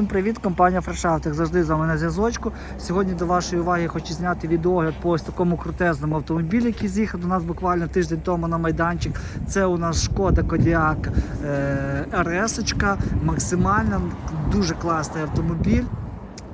Всім привіт, компанія Фрешаут, як завжди з вами на зв'язочку. Сьогодні до вашої уваги хочу зняти відеогляд по ось такому крутезному автомобілі, який з'їхав до нас буквально тиждень тому на майданчик. Це у нас шкода Кодіак е, РС, максимально дуже класний автомобіль.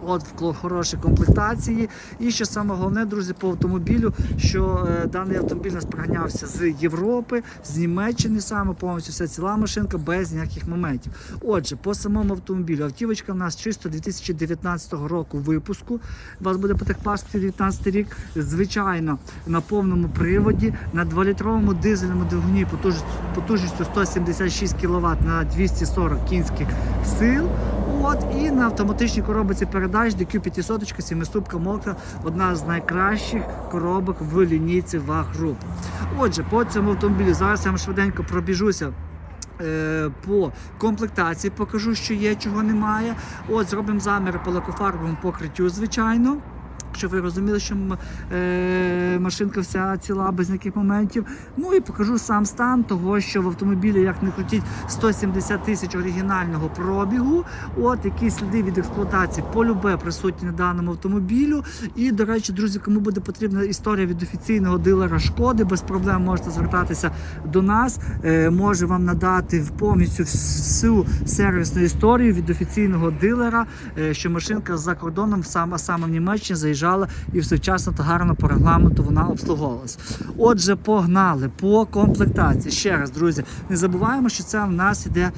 От в хорошій комплектації. І що саме головне, друзі, по автомобілю, що е, даний автомобіль нас приганявся з Європи, з Німеччини саме повністю вся ціла машинка без ніяких моментів. Отже, по самому автомобілю, автівочка в нас чисто 2019 року випуску. У вас буде по техпаспорті 19 рік. Звичайно, на повному приводі, на 2-літровому дизельному двигуні потужністю 176 кВт на 240 кінських сил. От і на автоматичній коробці передач DQ 500 7-ступка мокра, одна з найкращих коробок в лінійці ваг груп. Отже, по цьому автомобілі зараз я вам швиденько пробіжуся. е, По комплектації покажу, що є, чого немає. От зробимо заміри по лакофарбовому покриттю, звичайно. Щоб ви розуміли, що е, машинка вся ціла без ніяких моментів. Ну і покажу сам стан того, що в автомобілі, як не крутіть, 170 тисяч оригінального пробігу. От які сліди від експлуатації полюбе присутні на даному автомобілю. І, до речі, друзі, кому буде потрібна історія від офіційного дилера шкоди, без проблем можете звертатися до нас. Е, може вам надати повністю всю сервісну історію від офіційного дилера, е, що машинка за кордоном саме саме в Німеччині заїжджала і все вчасно та гарно по регламенту вона обслуговувалась. Отже, погнали по комплектації. Ще раз, друзі, не забуваємо, що це в нас іде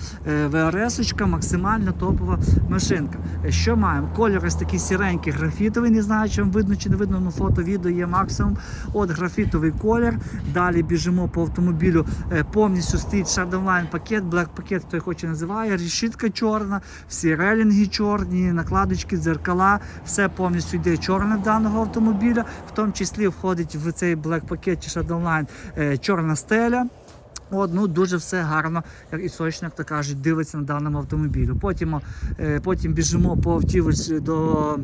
ВРС, максимально топова машинка. Е, Що маємо? Кольор ось такий сіренький, графітовий. Не знаю, чи вам видно чи не видно, ну фото, відео є максимум. От графітовий колір. Далі біжимо по автомобілю. Е, Повністю стоїть Shadowline пакет, Black пакет, хто хоче називає. Решітка чорна, всі релінги чорні, накладочки, дзеркала, все повністю йде чорне в даного автомобіля. В тому числі входить в цей Black пакет чи Shadowline е, чорна стеля. От, ну дуже все гарно, як і сочно, як то кажуть, дивиться на даному автомобілю. Потім, е, потім біжимо по автівочці до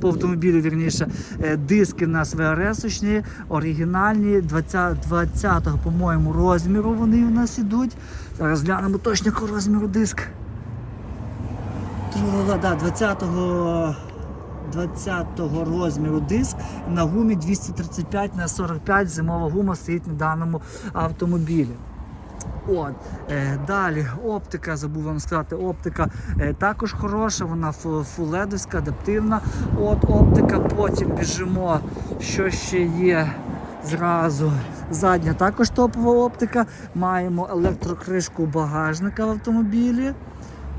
по автомобілю, вірніше, е, диски в нас ВРС, оригінальні, 20, 20-го, по-моєму, розміру вони у нас ідуть. Зараз глянемо точно розміру диск. Да, 20-го 20-го розміру диск на гумі 235 на 45 зимова гума стоїть на даному автомобілі. От, е, далі оптика, забув вам сказати, оптика е, також хороша, вона фу- фуледовська, адаптивна. От оптика, потім біжимо, що ще є зразу. Задня також топова оптика. Маємо електрокришку багажника в автомобілі.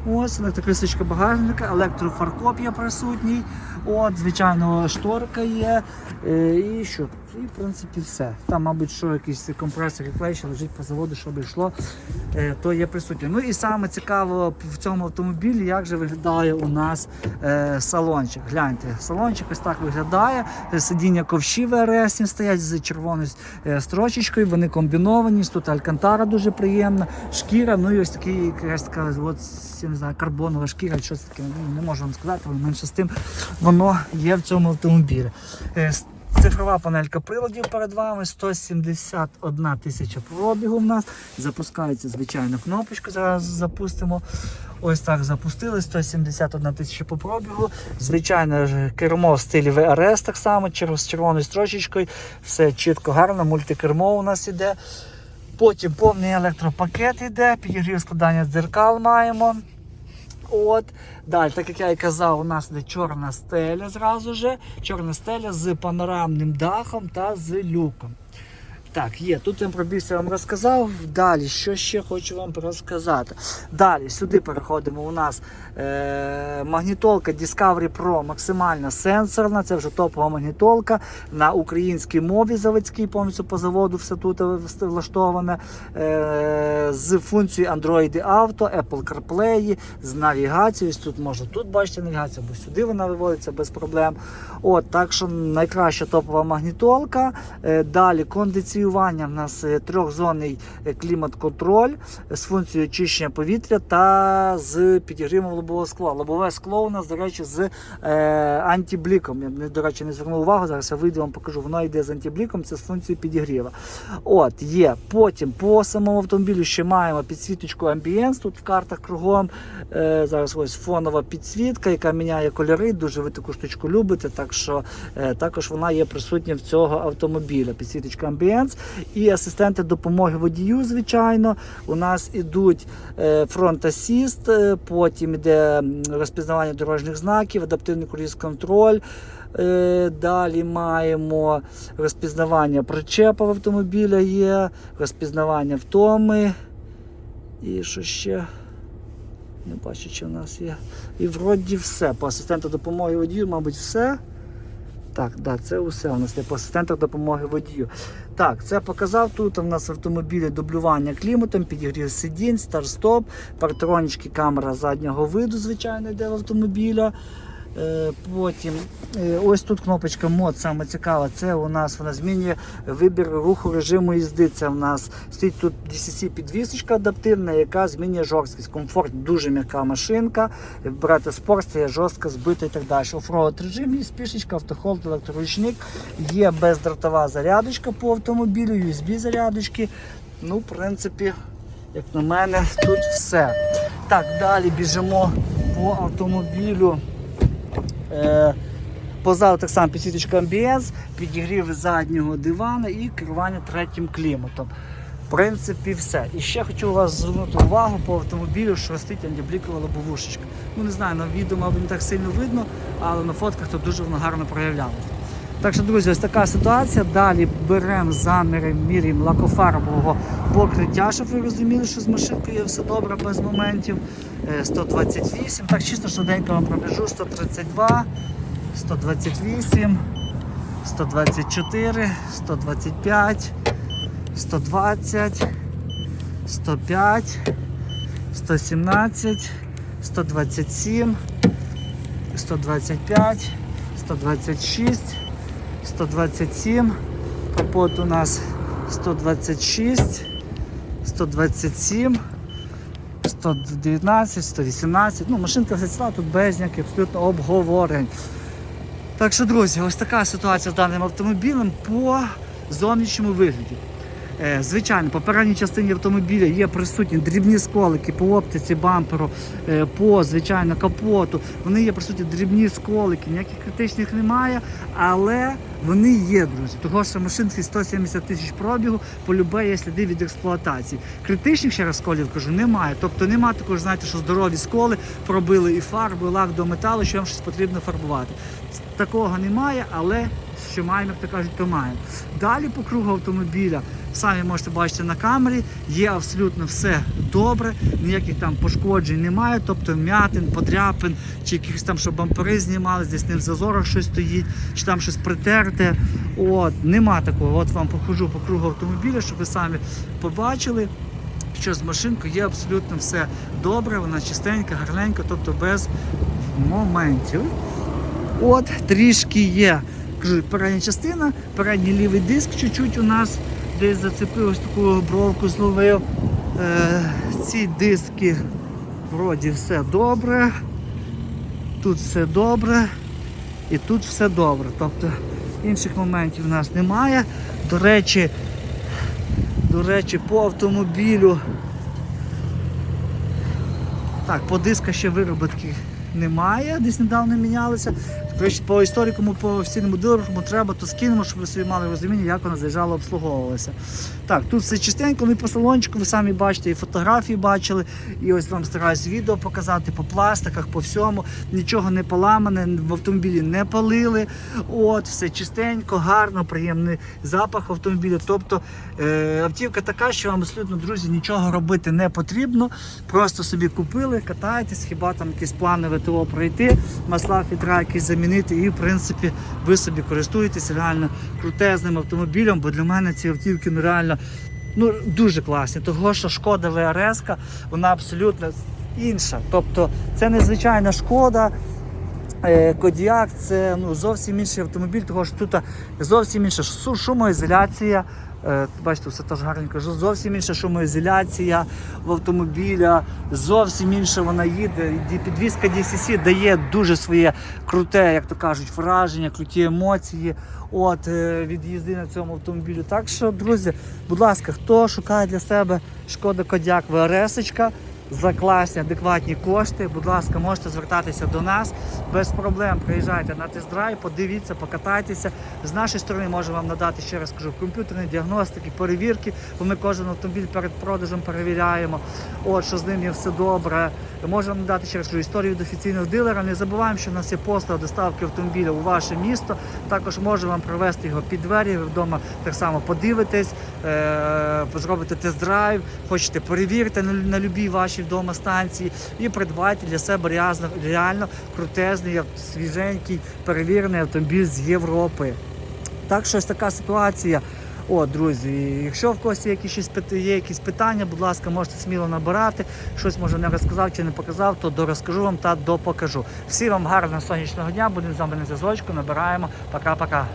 Ось електрокрисочка багажника, електрофаркоп є присутній. От, звичайно, шторка є. Е, і що? І в принципі все. Там, мабуть, що якийсь компресор і клей, що лежить по заводу, щоб йшло, е, то є присутнє. Ну і саме цікаво в цьому автомобілі, як же виглядає у нас е, салончик. Гляньте, салончик ось так виглядає. Сидіння ковші ВРС стоять з червоною е, строчечкою, вони комбіновані. Тут алькантара дуже приємна, шкіра, ну і ось такий якась така, от, я не знаю, карбонова шкіра, щось таке, ну, не можу вам сказати, але менше з тим воно є в цьому автомобілі. Цифрова панелька приладів перед вами, 171 тисяча пробігу в нас. Запускається, звичайно, кнопочку. Зараз запустимо. Ось так запустили, 171 тисяча по пробігу. Звичайно кермо в стилі ВРС так само, з червоною строчечкою. Все чітко, гарно, мультикермо у нас іде. Потім повний електропакет іде, підігрів складання дзеркал маємо. От. Далі, так як я і казав, у нас йде чорна стеля зразу же. Чорна стеля з панорамним дахом та з люком. Так, є. Тут я пробігся вам розказав. Далі, що ще хочу вам розказати. Далі, сюди переходимо. У нас е- магнітолка Discovery Pro максимально сенсорна. Це вже топова магнітолка на українській мові заводській, повністю по заводу все тут влаштоване. Е- з функцією Android Auto, Apple CarPlay, з навігацією. Тут можна тут бачити навігацію, бо сюди вона виводиться без проблем. От, так що найкраща топова магнітолка. Е, далі кондиціонер ініціювання в нас е, трьохзонний е, клімат-контроль з функцією очищення повітря та з підігрівом лобового скла. Лобове скло у нас, до речі, з е, антибліком. Я, до речі, не звернув увагу. Зараз я вийду вам покажу. Воно йде з антибліком, це з функцією підігріва. От, є. Потім по самому автомобілю ще маємо підсвіточку Ambience тут в картах кругом. Е, зараз ось фонова підсвітка, яка міняє кольори. Дуже ви таку штучку любите. Так що е, також вона є присутня в цього автомобіля. Підсвіточка Ambience і асистенти допомоги водію, звичайно. У нас ідуть е, фронт асіст, е, потім іде м, розпізнавання дорожніх знаків, адаптивний круїз контроль. Е, Далі маємо розпізнавання причепа в автомобіля є, розпізнавання втоми. І що ще? Не бачу, чи в нас є. І вроді все. По асистенту допомоги водію, мабуть, все. Так, да, це усе у нас є по асистентах допомоги водію. Так, це показав. Тут у нас в автомобілі дублювання кліматом, підігрів сидінь, старт-стоп, парктронічки, камера заднього виду, звичайно, йде в автомобіля. Е, Потім е, ось тут кнопочка мод, саме цікава. Це у нас вона змінює вибір руху режиму їзди. Це у нас стоїть тут DCC підвісочка адаптивна, яка змінює жорсткість. Комфорт, дуже м'яка машинка. Брати спорт, це жорстко збита і так далі. Оффроуд режим, є спішечка, автохолд, електроручник. Є бездротова зарядочка по автомобілю, USB зарядочки. Ну, в принципі, як на мене, тут все. Так, далі біжимо по автомобілю. Е, Позаду так само підсвіточка MBS, підігрів заднього дивана і керування третім кліматом. В принципі, все. І ще хочу вас звернути увагу по автомобілю, що ростить антиблікова лобовушечка. Ну не знаю, на відео, мабуть, не так сильно видно, але на фотках то дуже воно гарно проявлялося. Так що, друзі, ось така ситуація. Далі беремо заміри, міряємо лакофарбового покриття, щоб ви розуміли, що з машинкою все добре, без моментів. Е, 128. Так, чисто швиденько вам пробіжу. 132, 128, 124, 125, 120, 105, 117, 127, 125, 126, 127. Капот у нас 126, 127. 119, 118. Ну, машинка ціла, тут без ніяких абсолютно обговорень. Так що, друзі, ось така ситуація з даним автомобілем по зовнішньому вигляді. Е, Звичайно, по передній частині автомобіля є присутні дрібні сколики по оптиці бамперу, е, по звичайно капоту. Вони є присутні дрібні сколики, ніяких критичних немає, але вони є, друзі. Того що машинки 170 тисяч пробігу, полюбе є сліди від експлуатації. Критичних ще раз сколів кажу, немає. Тобто немає такого, ж, знаєте, що здорові сколи пробили і фарбу, і лак до металу, що вам щось потрібно фарбувати. Такого немає, але що маємо, як то кажуть, то маємо. Далі по кругу автомобіля, самі можете бачити на камері, є абсолютно все добре, ніяких там пошкоджень немає, тобто м'ятин, подряпин, чи якихось там, що бампери знімали, десь не в зазорах щось стоїть, чи там щось притерте. От, нема такого. От вам покажу по кругу автомобіля, щоб ви самі побачили. Що з машинкою є абсолютно все добре, вона чистенька, гарненька, тобто без моментів. От трішки є передня частина, передній лівий диск чуть-чуть у нас десь зацепив ось таку бровку, зловив. Е, ці диски вроді все добре. Тут все добре і тут все добре. Тобто інших моментів у нас немає. До речі, до речі, по автомобілю. Так, по диска ще вироботки немає, десь недавно мінялися. Коротше, по історикому, по офіційному дилеру треба, то скинемо, щоб ви собі мали розуміння, як вона заїжджала, обслуговувалася. Так, тут все чистенько, і по салончику ви самі бачите, і фотографії бачили, і ось вам стараюсь відео показати по пластиках, по всьому. Нічого не поламане, в автомобілі не палили. От, все чистенько, гарно, приємний запах автомобіля. Тобто е, автівка така, що вам абсолютно, друзі, нічого робити не потрібно. Просто собі купили, катаєтесь, хіба там якесь планове ТО пройти, масла фільтра якісь замінити, і в принципі ви собі користуєтесь реально крутезним автомобілем, бо для мене ці автівки ну реально ну, дуже класні. Того, що шкода ВРС, вона абсолютно інша. Тобто це незвичайна шкода. Е, Кодіак це ну, зовсім інший автомобіль, тому що тут зовсім інша шумоізоляція. Е, Бачите, все теж гарненько. Зовсім інша шумоізоляція в автомобіля, зовсім інша вона їде. Підвізка DCC дає дуже своє круте, як то кажуть, враження, круті емоції от, е, від їзди на цьому автомобілі. Так що, друзі, будь ласка, хто шукає для себе шкода Кодіак ВРС, за класні, адекватні кошти. Будь ласка, можете звертатися до нас без проблем. Приїжджайте на тест-драйв, подивіться, покатайтеся. З нашої сторони можемо вам надати ще раз кажу комп'ютерні діагностики, перевірки, бо ми кожен автомобіль перед продажем перевіряємо. От що з ним є все добре. Можемо вам надати ще раз кажу, історію від офіційного дилера. Не забуваємо, що у нас є послуга доставки автомобіля у ваше місто. Також можемо вам привезти його під двері. Вдома так само подивитесь, е- зробите тест-драйв, хочете перевірити на любій вашій вдома станції і придбати для себе реально, реально крутезний, свіженький, перевірений автомобіль з Європи. Так що ось така ситуація. О, друзі, якщо в когось є якісь, є якісь питання, будь ласка, можете сміло набирати. Щось може не розказав чи не показав, то дорозкажу вам та допокажу. Всім вам гарного сонячного дня, будемо з вами на зв'язочку, набираємо. Пока-пока.